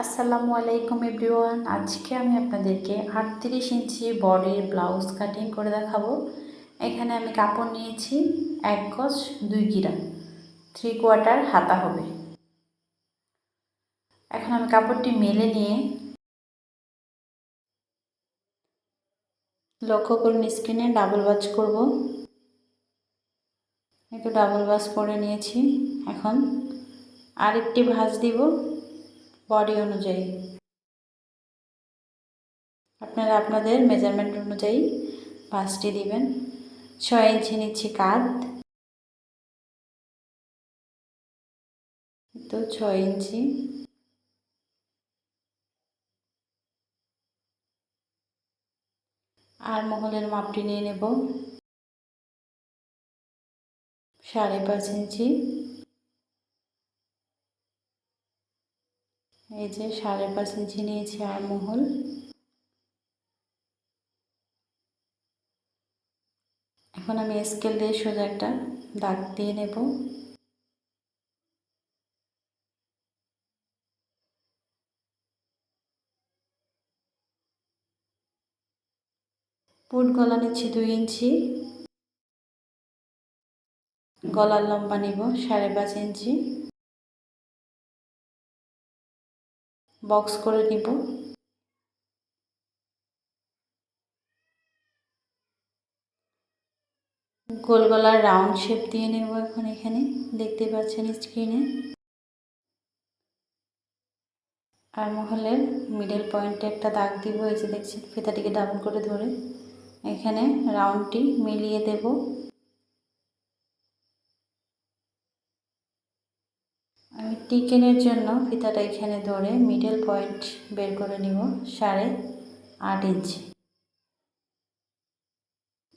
আসসালামু আলাইকুম এভরিওয়ান। আজকে আমি আপনাদেরকে আটত্রিশ ইঞ্চি বডির ব্লাউজ কাটিং করে দেখাবো। এখানে আমি কাপড় নিয়েছি এক গজ দুই গিরা। থ্রি কোয়ার্টার হাতা হবে। এখন আমি কাপড়টি মেলে নিয়ে লক্ষ্য করুন স্ক্রিনে ডাবল বাজ করব। একটু ডাবল বাজ করে নিয়েছি। এখন আরেকটি ভাঁজ দিব। বডি অনুযায়ী। আপনারা আপনাদের মেজারমেন্ট অনুযায়ী পাঁচটি দিবেন। ছয় ইঞ্চি নিচ্ছি কাঁধ। তো ছয় ইঞ্চি। আর মহলের মাপটি নিয়ে নেব। সাড়ে পাঁচ ইঞ্চি। এই যে সাড়ে পাঁচ ইঞ্চি নিয়েছি আর মহল এখন আমি স্কেল দিয়ে সোজা একটা দাগ দিয়ে নেব। পুট গলা নিচ্ছি দুই ইঞ্চি। গলার লম্বা নিব সাড়ে পাঁচ ইঞ্চি। বক্স করে নিব। গোল গলার রাউন্ড শেপ দিয়ে নেব এখন এখানে, দেখতে পাচ্ছেন স্ক্রিনে। আর মহলের মিডল পয়েন্টে একটা দাগ দিব, এই যে দেখছেন, ফিতাটিকে ডাবল করে ধরে। এখানে রাউন্ডটি মিলিয়ে দেব। টিকেনের জন্য ফিতাটা এখানে ধরে মিডল পয়েন্ট বের করে নিব সাড়ে আট ইঞ্চি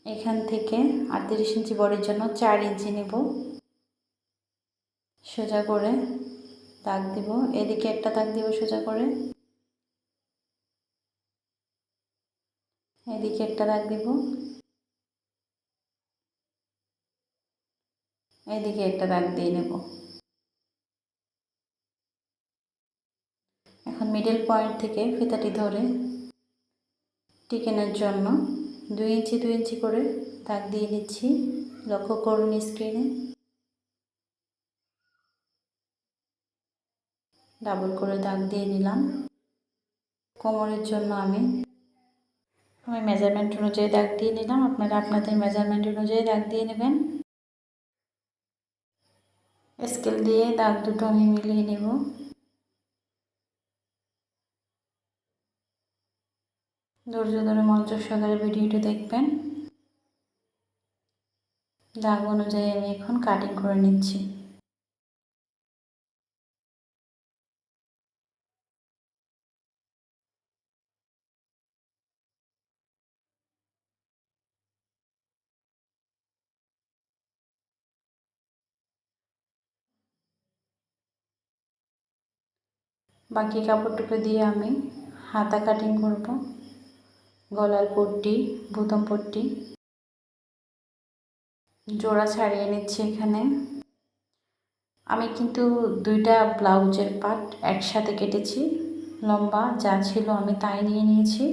এখান থেকে আটত্রিশ ইঞ্চি বডির জন্য চার ইঞ্চি নেব। সোজা করে দাগ দিব। এদিকে একটা দাগ দিব সোজা করে। এদিকে একটা দাগ দিব। এদিকে একটা দাগ দিয়ে নেব। এখন মিডল পয়েন্ট থেকে ফিতাটি ধরে টিকেনের জন্য দুই ইঞ্চি দুই ইঞ্চি করে দাগ দিয়ে নিচ্ছি। লক্ষ্য করুন স্ক্রিনে ডাবল করে দাগ দিয়ে নিলাম। কোমরের জন্য আমি আমি মেজারমেন্ট অনুযায়ী দাগ দিয়ে নিলাম। আপনারা আপনাদের মেজারমেন্ট অনুযায়ী দাগ দিয়ে নেবেন। স্কেল দিয়ে দাগ দুটো আমি মিলিয়ে নেব। ধৈর্য ধরে মনোযোগ সহকারে ভিডিওটি দেখবেন। দাগ অনুযায়ী আমি এখন কাটিং করে নিচ্ছি। বাকি কাপড়টুকু দিয়ে আমি হাতা কাটিং করব। গলার পট্টি, বুতম পট্টি। জোড়া ছাড়িয়ে নিচ্ছি এখানে। আমি কিন্তু দুইটা ব্লাউজের পাট একসাথে কেটেছি। লম্বা, যা ছিল আমি তাই নিয়ে নিয়েছি।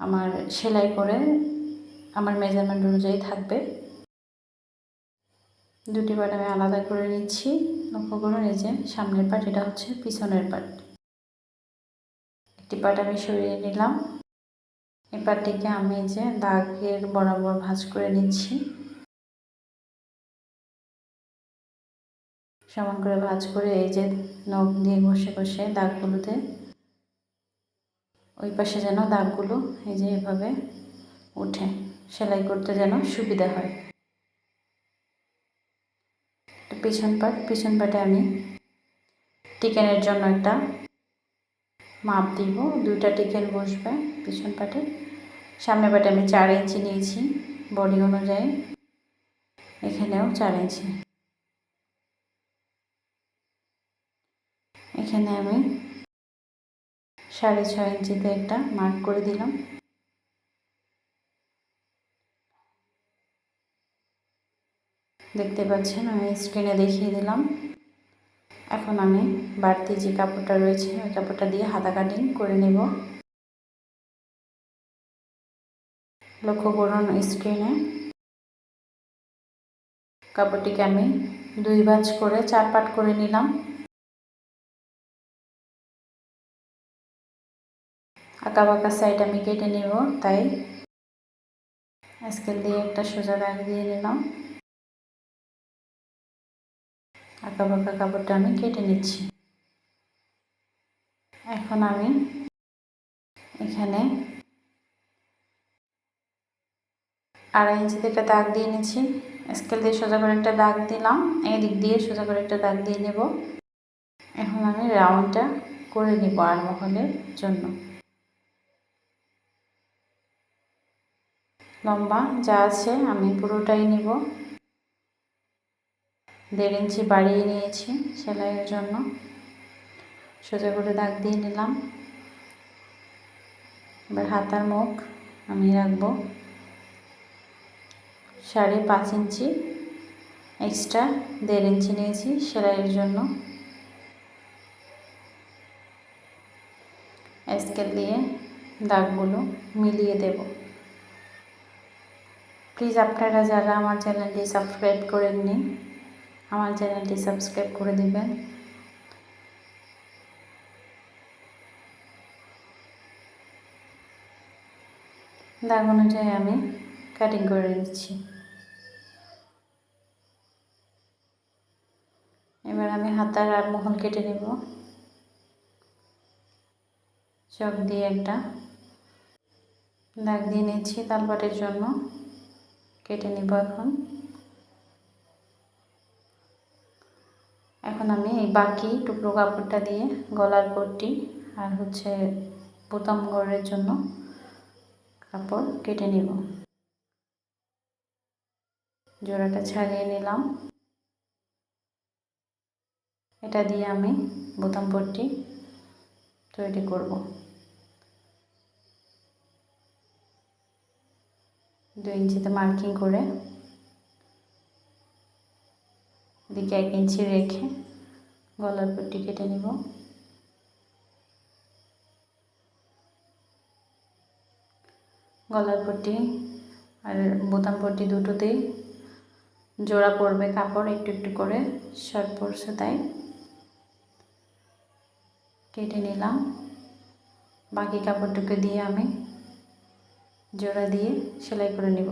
আমার সেলাই করে আমার মেজারমেন্ট অনুযায়ী থাকবে। দুটি পাট আমি আলাদা করে নিচ্ছি। লক্ষ্য করুন, এই যে সামনের পাট, এটা হচ্ছে পিছনের পাট। একটি পাট আমি সরিয়ে নিলাম। এই পাটটিকে আমি যে দাগের বরাবর ভাঁজ করে নিচ্ছি। সমান করে ভাঁজ করে এই যে নখ দিয়ে ঘষে ঘষে দাগগুলোতে। ওই পাশে যেন দাগগুলো এই যে এভাবে উঠে, সেলাই করতে যেন সুবিধা হয়। পিছন পাট, পিছন পাটে আমি টিকেনের জন্য একটা মাপ দিব, দুইটা টিকেন বসবে পিছন পাটে। সামনে পাটে আমি চার ইঞ্চি নিয়েছি, বডি অনুযায়ী। এখানেও চার ইঞ্চি। এখানে আমি সাড়ে ছয় ইঞ্চিতে একটা মার্ক করে দিলাম। দেখতে পাচ্ছেন, আমি স্ক্রিনে দেখিয়ে দিলাম। এখন আমি বাড়তি যে কাপড়টা রয়েছে, ওই কাপড়টা দিয়ে হাতা কাটিং করে নেব। লক্ষ্য করুন স্ক্রিনে। কাপড়টিকে আমি দুই ভাঁজ করে চার পাট করে নিলাম। আঁকা বাঁকা সাইড আমি কেটে নেব, তাই স্কেল দিয়ে একটা সোজা দাগ দিয়ে নিলাম। আঁকা বাঁকা কাপড়টা আমি কেটে নিচ্ছি। এখন আমি এখানে আড়াই ইঞ্চিতে একটা দাগ দিয়ে নিচ্ছি। স্কেল দিয়ে সোজা করে একটা দাগ দিলাম। এই দিক দিয়ে সোজা করে একটা দাগ দিয়ে নেব। এখন আমি রাউন্ডটা করে নিব আর মহলের জন্য। লম্বা যা আছে আমি পুরোটাই নিব। দেড় ইঞ্চি বাড়িয়ে নিয়েছি সেলাইয়ের জন্য। সোজা করে দাগ দিয়ে নিলাম। এবার হাতার মুখ আমি রাখব। সাড়ে পাঁচ ইঞ্চি এক্সট্রা দেড় ইঞ্চি নিয়েছি সেলাইয়ের জন্য। স্কেল দিয়ে দাগগুলো মিলিয়ে দেব। প্লিজ আপনারা যারা আমার চ্যানেলটি সাবস্ক্রাইব করেননি আমার চ্যানেলটি সাবস্ক্রাইব করে দিবেন। দাগ অনুযায়ী আমি কাটিং করে দিচ্ছি এবার আমি হাতার আর মহল কেটে নেব। চক দিয়ে একটা দাগ দিয়ে নিচ্ছি, তালপাটের জন্য। কেটে নেব এখন। এখন আমি এই বাকি টুকরো কাপড়টা দিয়ে গলার পট্টি আর হচ্ছে বোতাম গড়ের জন্য কাপড় কেটে নিব। জোড়াটা ছাড়িয়ে নিলাম। এটা দিয়ে আমি বোতাম পট্টি তৈরি করব। দু ইঞ্চিতে মার্কিং করে দিকে এক ইঞ্চি রেখে গলার পট্টি কেটে নিব। গলার পট্টি আর বোতাম পট্টি দুটোতেই জোড়া পড়বে কাপড় একটু একটু করে শর্ট পড়ছে তাই। কেটে নিলাম। বাকি কাপড়টুকু দিয়ে আমি জোড়া দিয়ে সেলাই করে নিব।